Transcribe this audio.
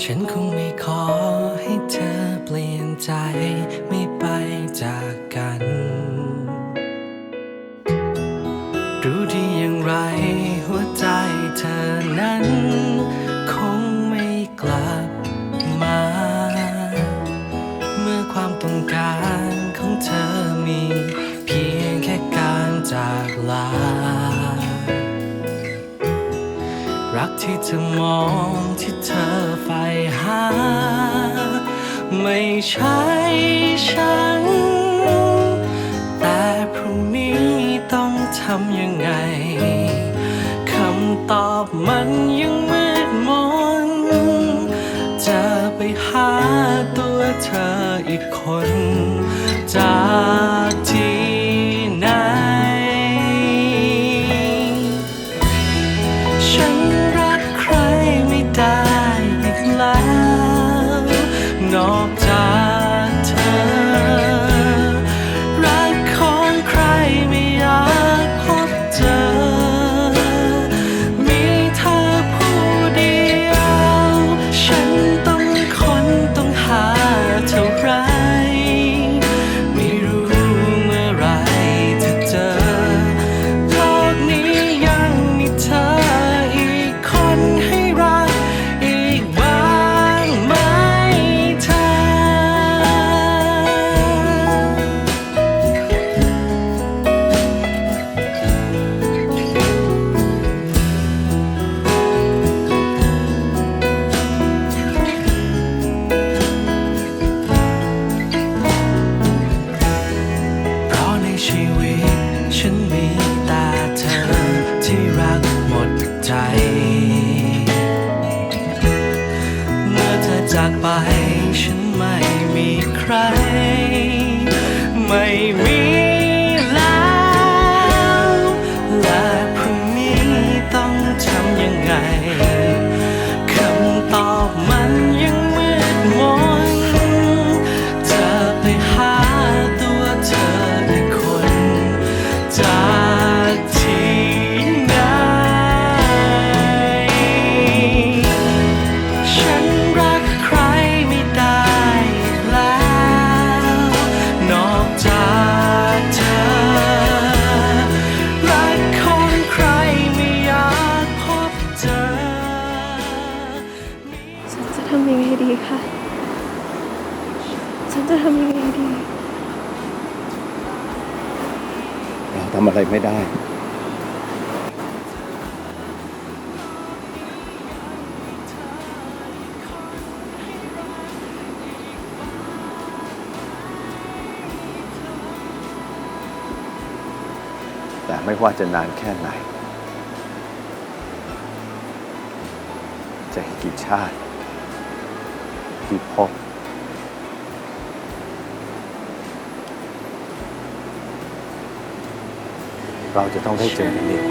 ฉันคงไม่ขอให้เธอเปลี่ยนใจไม่ไปจากกัน รู้ดีอย่างไรหัวใจเธอนั้น รักที่เธอมองที่เธอใฝ่หา ไม่ใช่ฉัน แต่พรุ่งนี้ต้องทำยังไง คำตอบมันยัง นอกใจ ใจเมื่อเธอจากไปฉันไม่มีใคร ไม่มีแล้วและพรุ่งนี้ต้องทำยังไงคำตอบมันยังมืดมนจะไปหาตัวเธออีกคนจากำอะไรไม่ได้แต่ไม่ว่าจะนานแค่ไหน จะอีกกี่ชาติ กี่ภพ เราจะต้องได้เจอกันอีก